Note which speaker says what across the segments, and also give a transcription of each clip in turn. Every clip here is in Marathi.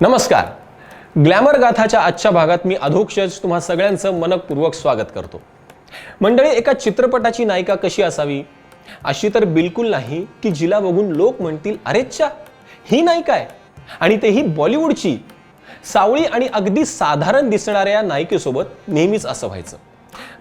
Speaker 1: नमस्कार. ग्लॅमर गाथाच्या आजच्या भागात मी अधोक्षज तुम्हा सगळ्यांचं मनपूर्वक स्वागत करतो. मंडळी एका चित्रपटाची नायिका कशी असावी? अशी तर बिलकुल नाही की जिला बघून लोक म्हणतील अरेच्छा ही नायिका आहे. आणि तेही बॉलिवूडची. सावळी आणि अगदी साधारण दिसणाऱ्या या नायिकेसोबत नेहमीच असं व्हायचं.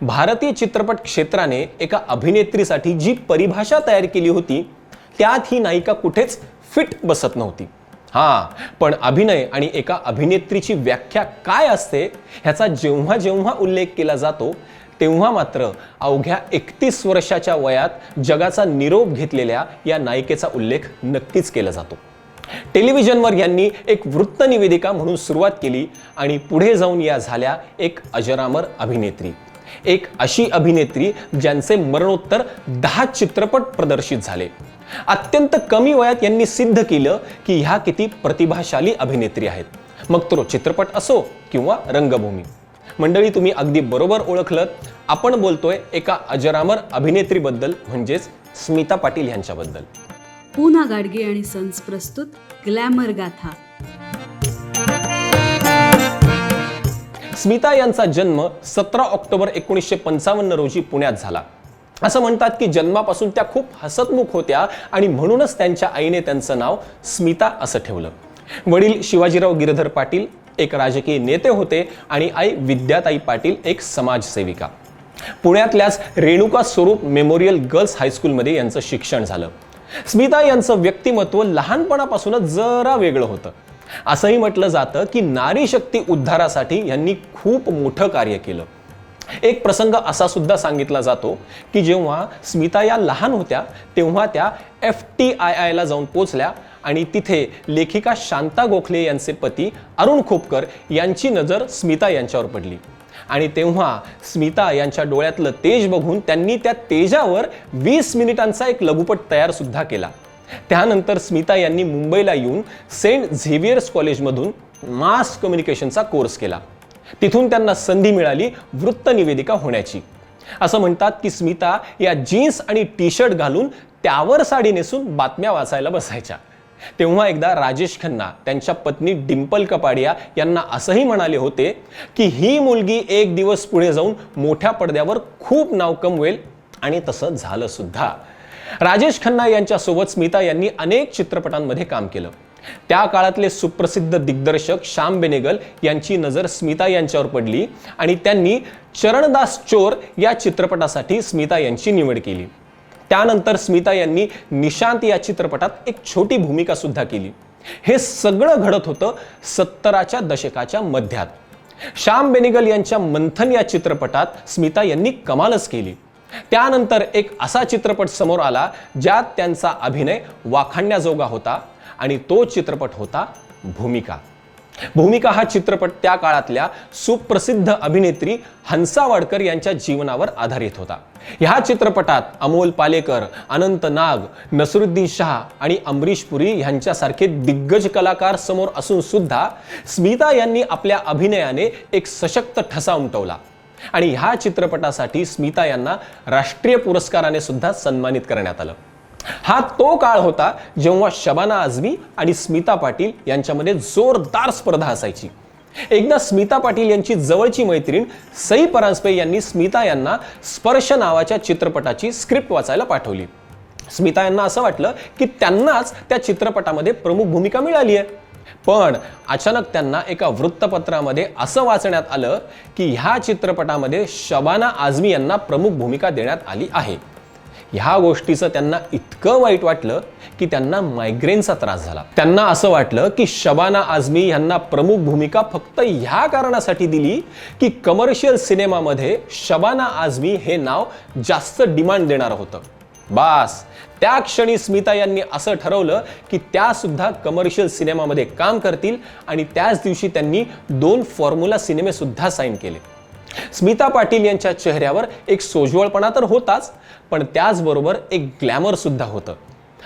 Speaker 1: भारतीय चित्रपट क्षेत्राने एका अभिनेत्रीसाठी जी परिभाषा तयार केली होती त्यात ही नायिका कुठेच फिट बसत नव्हती. हा. पण अभिनय आणि एका अभिनेत्रीची व्याख्या काय असते ह्याचा जेव्हा जेव्हा उल्लेख केला जातो तेव्हा मात्र अवघ्या एकतीस वर्षाच्या वयात जगाचा निरोप घेतलेल्या या नायिकेचा उल्लेख नक्कीच केला जातो. टेलिव्हिजनवर यांनी एक वृत्तनिवेदिका म्हणून सुरुवात केली आणि पुढे जाऊन या झाल्या एक अजरामर अभिनेत्री. एक अशी अभिनेत्री ज्यांचे मरणोत्तर दहा चित्रपट प्रदर्शित झाले. अत्यंत कमी वयात यांनी सिद्ध केलं की ह्या किती प्रतिभाशाली अभिनेत्री आहेत. मग तो चित्रपट असो किंवा रंगभूमी. मंडळी तुम्ही अगदी बरोबर ओळखलं आपण बोलतोय एका अजरामर अभिनेत्रीबद्दल म्हणजेच स्मिता पाटील यांच्याबद्दल.
Speaker 2: पूना गाडगे आणि सन्स प्रस्तुत ग्लॅमर गाथा.
Speaker 1: स्मिता यांचा जन्म सतरा ऑक्टोबर एकोणीसशे पंचावन्न रोजी पुण्यात झाला. असं म्हणतात की जन्मापासून त्या खूप हसतमुख होत्या आणि म्हणूनच त्यांच्या आईने त्यांचं नाव स्मिता असं ठेवलं. वडील शिवाजीराव गिरधर पाटील एक राजकीय नेते होते आणि आई विद्याताई पाटील एक समाजसेविका. पुण्यातल्याच रेणुका स्वरूप मेमोरियल गर्ल्स हायस्कूलमध्ये यांचं शिक्षण झालं. स्मिता यांचं व्यक्तिमत्व लहानपणापासूनच जरा वेगळं होतं. असंही म्हटलं जातं की नारी शक्ती उद्धारासाठी यांनी खूप मोठं कार्य केलं. एक प्रसंग असा सुद्धा सांगितला जातो की जेव्हा स्मिता या लहान होत्या तेव्हा त्या एफ टी आय आयला जाऊन पोचल्या आणि तिथे लेखिका शांता गोखले यांचे पती अरुण खोपकर यांची नजर स्मिता यांच्यावर पडली. आणि तेव्हा स्मिता यांच्या डोळ्यातलं तेज बघून त्यांनी त्या तेजावर वीस मिनिटांचा एक लघुपट तयार सुद्धा केला. त्यानंतर स्मिता यांनी मुंबईला येऊन सेंट झेवियर्स कॉलेजमधून मास कम्युनिकेशनचा कोर्स केला. तिथून त्यांना संधी मिळाली वृत्तनिवेदिका होण्याची. असं म्हणतात की स्मिता या जीन्स आणि टी शर्ट घालून त्यावर साडी नेसून बातम्या वाचायला बसायच्या. तेव्हा एकदा राजेश खन्ना त्यांच्या पत्नी डिंपल कपाडिया यांना असंही म्हणाले होते की ही मुलगी एक दिवस पुढे जाऊन मोठ्या पडद्यावर खूप नाव कमवेल आणि तसं झालं सुद्धा राजेश खन्ना यांच्यासोबत स्मिता यांनी अनेक चित्रपटांमध्ये काम केलं. त्या काळातले सुप्रसिद्ध दिग्दर्शक श्याम बेनेगल यांची नजर स्मिता यांच्यावर पडली आणि त्यांनी चरणदास चोर या चित्रपटासाठी स्मिता यांची निवड केली. त्यानंतर स्मिता यांनी निशांत या चित्रपटात एक छोटी भूमिका सुद्धा केली. हे सगळं घडत होतं सत्तराच्या दशकाच्या मध्यात. श्याम बेनेगल यांच्या मंथन या चित्रपटात स्मिता यांनी कमालच केली. त्यानंतर एक असा चित्रपट समोर आला ज्यात त्यांचा अभिनय वाखाणण्याजोगा होता आणि तो चित्रपट होता भूमिका. भूमिका हा चित्रपट त्या काळातल्या सुप्रसिद्ध अभिनेत्री हंसा वाडकर यांच्या जीवनावर आधारित होता. ह्या चित्रपटात अमोल पालेकर अनंत नाग नसरुद्दीन शहा आणि अमरीश पुरी यांच्यासारखे दिग्गज कलाकार समोर असून सुद्धा स्मिता यांनी आपल्या अभिनयाने एक सशक्त ठसा उमटवला. आणि ह्या चित्रपटासाठी स्मिता यांना राष्ट्रीय पुरस्काराने सुद्धा सन्मानित करण्यात आलं. हा तो काळ होता जेव्हा शबाना आझमी आणि स्मिता पाटील यांच्यामध्ये जोरदार स्पर्धा असायची. एकदा स्मिता पाटील यांची जवळची मैत्रीण सई परांजपे यांनी स्मिता यांना स्पर्श नावाच्या चित्रपटाची स्क्रिप्ट वाचायला पाठवली. स्मिता यांना असं वाटलं की त्यांनाच त्या चित्रपटामध्ये प्रमुख भूमिका मिळाली आहे. पण अचानक त्यांना एका वृत्तपत्रामध्ये असं वाचण्यात आलं की ह्या चित्रपटामध्ये शबाना आझमी यांना प्रमुख भूमिका देण्यात आली आहे. ह्या गोष्टीचं त्यांना इतकं वाईट वाटलं की त्यांना मायग्रेनचा त्रास झाला. त्यांना असं वाटलं की शबाना आझमी यांना प्रमुख भूमिका फक्त ह्या कारणासाठी दिली की कमर्शियल सिनेमामध्ये शबाना आझमी हे नाव जास्त डिमांड देणारं होतं. बास. त्या क्षणी स्मिता यांनी असं ठरवलं की त्या सुद्धा कमर्शियल सिनेमामध्ये काम करतील आणि त्याच दिवशी त्यांनी दोन फॉर्म्युला सिनेमे सुद्धा साईन केले. स्मिता पाटील यांच्या चेहऱ्यावर एक सोज्वळपणा तर होताच पण त्याचबरोबर एक ग्लॅमर सुद्धा होतं.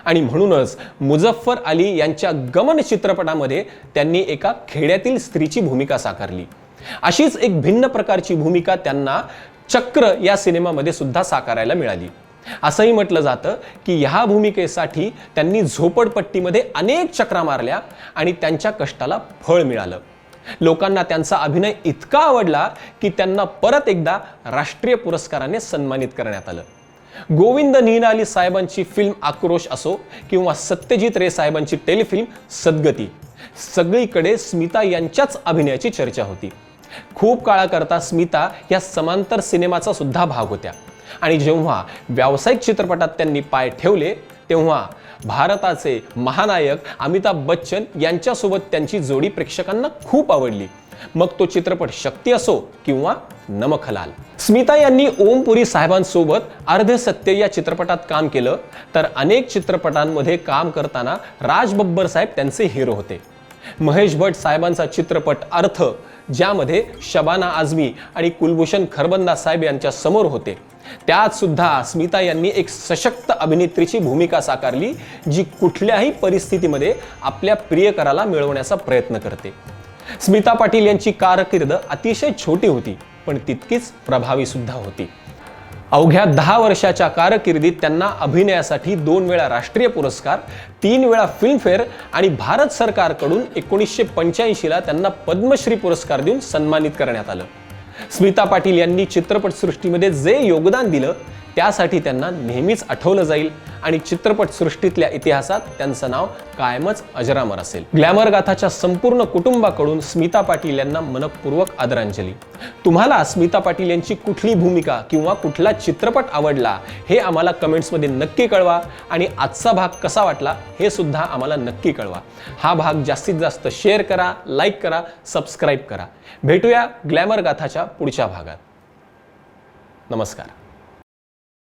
Speaker 1: आणि म्हणूनच मुझफ्फर अली यांच्या गमन चित्रपटामध्ये त्यांनी एका खेड्यातील स्त्रीची भूमिका साकारली. अशीच एक भिन्न प्रकारची भूमिका त्यांना चक्र या सिनेमामध्ये सुद्धा साकारायला मिळाली. असंही म्हटलं जातं की ह्या भूमिकेसाठी त्यांनी झोपडपट्टीमध्ये अनेक चक्रा मारल्या आणि त्यांच्या कष्टाला फळ मिळालं. लोकांना त्यांचा अभिनय इतका आवडला की त्यांना परत एकदा राष्ट्रीय पुरस्काराने सन्मानित करण्यात आलं. गोविंद निनाली साहेबांची फिल्म आक्रोश असो किंवा सत्यजित रे साहेबांची टेलिफिल्म सद्गती सगळीकडे स्मिता यांच्याच अभिनयाची चर्चा होती. खूप काळाकरता स्मिता या समांतर सिनेमाचा सुद्धा भाग होत्या. आणि जेव्हा व्यावसायिक चित्रपटात त्यांनी पाय ठेवले तेव्हा भारताचे महानायक अमिताभ बच्चन यांच्यासोबत त्यांची जोडी प्रेक्षकांना खूप आवडली. मग तो चित्रपट शक्ती असो किंवा नमक हलाल स्मिता यांनी ओमपुरी साहेबांसोबत अर्ध सत्य या चित्रपटात काम केलं. तर अनेक चित्रपटांमध्ये काम करताना राज बब्बर साहेब त्यांचे हिरो होते. महेश भट साहेबांचा चित्रपट अर्थ ज्यामध्ये शबाना आझमी आणि कुलभूषण खरबंदा साहेब यांच्या समोर होते. त्यात सुद्धा स्मिता यांनी एक सशक्त अभिनेत्रीची भूमिका साकारली जी कुठल्याही परिस्थितीमध्ये आपल्या प्रियकराला मिळवण्याचा प्रयत्न करते. स्मिता पाटील यांची कारकीर्द अतिशय छोटी होती पण तितकीच प्रभावी सुद्धा होती. अवघ्या दहा वर्षाच्या कारकिर्दीत त्यांना अभिनयासाठी दोन वेळा राष्ट्रीय पुरस्कार तीन वेळा फिल्मफेअर आणि भारत सरकारकडून एकोणीसशे पंच्याऐंशीला त्यांना पद्मश्री पुरस्कार देऊन सन्मानित करण्यात आलं. स्मिता पाटील यांनी चित्रपटसृष्टीमध्ये जे योगदान दिलं त्यासाठी त्यांना नेहमीच आठवलं जाईल आणि चित्रपटसृष्टीतल्या इतिहासात त्यांचं नाव कायमच अजरामर असेल. ग्लॅमर गाथाच्या संपूर्ण कुटुंबाकडून स्मिता पाटील यांना मनपूर्वक आदरांजली. तुम्हाला स्मिता पाटील यांची कुठली भूमिका किंवा कुठला चित्रपट आवडला हे आम्हाला कमेंट्समध्ये नक्की कळवा आणि आजचा भाग कसा वाटला हे सुद्धा आम्हाला नक्की कळवा. हा भाग जास्तीत जास्त शेअर करा लाईक करा सबस्क्राईब करा. भेटूया ग्लॅमर गाथाच्या पुढच्या भागात. नमस्कार.